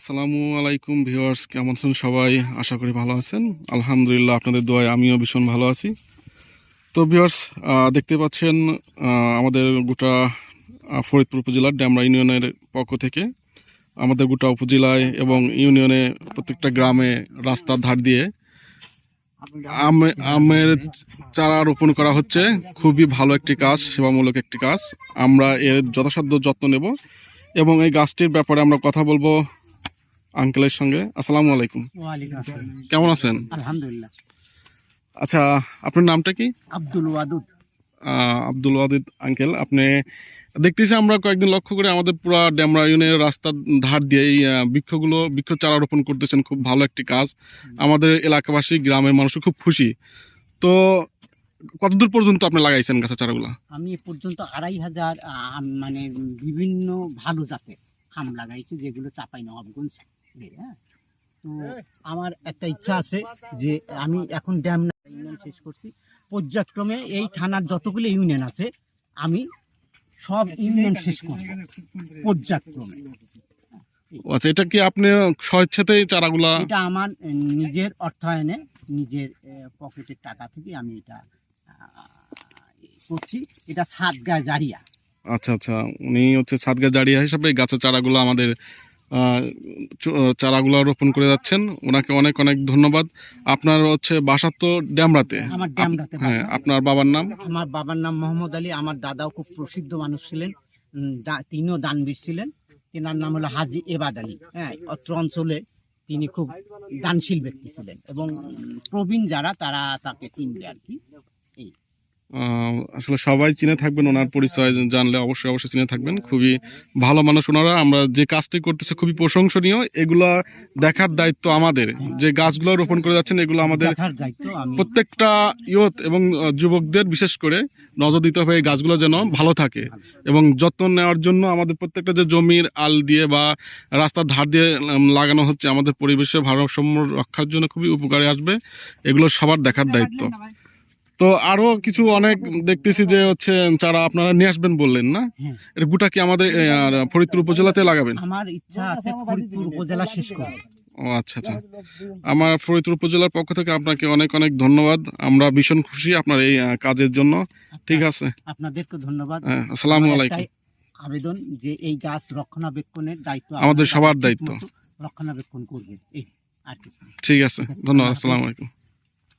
আসসালামু আলাইকুম ভিউয়ার্স, কেমন আছেন সবাই? আশা করি ভালো আছেন। আলহামদুলিল্লাহ, আপনাদের দোয়ায় আমিও ভীষণ ভালো আছি। তো ভিউয়ার্স দেখতে পাচ্ছেন আমাদের গোটা ফরিদপুর উপজেলার ড্যামরা ইউনিয়নের পক্ষ থেকে আমাদের গোটা উপজেলায় এবং ইউনিয়নে প্রত্যেকটা গ্রামে রাস্তার ধার দিয়ে আম- আমের চারা রোপণ করা হচ্ছে। খুবই ভালো একটি কাজ, সেবামূলক একটি কাজ। আমরা এর যথাসাধ্য যত্ন নেব এবং এই গাছটির ব্যাপারে আমরা কথা বলব। আঙ্কেলের সঙ্গে। আসসালামু আলাইকুম। কেমন আছেন? আলহামদুলিল্লাহ। আচ্ছা আপনার নামটা কি? আব্দুল ওয়াদুদ। আব্দুল ওয়াদিদ আঙ্কেল আপনি দেখতেছি আমরা কয়েকদিন লক্ষ্য করে আমাদের পুরা ড্যামরা ইউনিয়নের রাস্তার ধার দিয়ে এই বৃক্ষগুলো বৃক্ষ চারা রোপণ করতেছেন খুব ভালো একটি কাজ। আমাদের এলাকাবাসী গ্রামের মানুষও খুব খুশি। তো কতদূর পর্যন্ত আপনি লাগাইছেন গাছের চারাগুলো? আমি পর্যন্ত আড়াই হাজার মানে বিভিন্ন ভালো জাতের আম লাগাইছি যেগুলো চাপাই নবাবগঞ্জ হ্যাঁ? তো আমার একটা ইচ্ছা আছে যে আমি এখন ড্যাম ইউনিয়ন শেষ করছি। পর্যায়ক্রমে এই থানার যতগুলো ইউনিয়ন আছে আমি সব ইউনিয়ন শেষ করব। পর্যায়ক্রমে। আচ্ছা এটা কি আপনি স্বেচ্ছাতেই চারাগুলা এটা আমার নিজের অর্থায়নে নিজের পকেটের টাকা থেকে আমি এটা করছি। এটা সাত গায়ে জারিয়া। আচ্ছা আচ্ছা উনি হচ্ছে সাতগা জারিয়া হিসাবে এই গাছের চারাগুলো আমাদের চারাগুলো রোপণ করে যাচ্ছেন। ওনাকে অনেক অনেক ধন্যবাদ। আপনার হচ্ছে বাসা তো ড্যামরাতে। আমার ড্যামরাতে হ্যাঁ আপনার বাবার নাম? আমার বাবার নাম মোহাম্মদ আলী। আমার দাদাও খুব প্রসিদ্ধ মানুষ ছিলেন। তিনিও দানবীর ছিলেন। তেনার নাম হলো হাজি এবাদ আলী। হ্যাঁ অত্র অঞ্চলে তিনি খুব দানশীল ব্যক্তি ছিলেন এবং প্রবীণ যারা তারা তাকে চিনবে আর কি। আহ, আসলে সবাই চিনে থাকবেন ওনার পরিচয় জানলে অবশ্যই অবশ্যই চিনে থাকবেন। খুবই ভালো মানুষ ওনারা। আমরা যে কাজটি করতেছে খুবই প্রশংসনীয়। এগুলা দেখার দায়িত্ব আমাদের। যে গাছগুলো রোপণ করে যাচ্ছেন এগুলো আমাদের দেখার দায়িত্ব আমি। প্রত্যেকটা ইয়ত এবং যুবকদের বিশেষ করে নজর দিতে হবে এই গাছগুলো যেন ভালো থাকে এবং যত্ন নেওয়ার জন্য আমাদের প্রত্যেকটা যে জমির আল দিয়ে বা রাস্তার ধার দিয়ে লাগানো হচ্ছে আমাদের পরিবেশের ভারসাম্য রক্ষার জন্য খুবই উপকারে আসবে। এগুলো সবার দেখার দায়িত্ব। তো আরও কিছু অনেক দেখতেছি যে হচ্ছে যারা আপনারা নিয়ে আসবেন বললেন না? হ্যাঁ। এটা গোটা কি আমাদের ফরিদপুর উপজেলাতে লাগাবেন? আমার ইচ্ছা আছে ফরিদপুর উপজেলা শেষ করব ও আচ্ছা আচ্ছা। আমার ফরিদপুর উপজেলার পক্ষ থেকে আপনাকে অনেক অনেক ধন্যবাদ। আমরা ভীষণ খুশি আপনার এই কাজের জন্য। ঠিক আছে। আপনাদেরকে ধন্যবাদ। হ্যাঁ, আসসালামু আলাইকুম। আবেদন যে এই গাছ রক্ষণাবেক্ষণের দায়িত্ব আমাদের সবার দায়িত্ব। রক্ষণাবেক্ষণ করবে এই আর না। ঠিক আছে। ধন্যবাদ। আসসালামু আলাইকুম।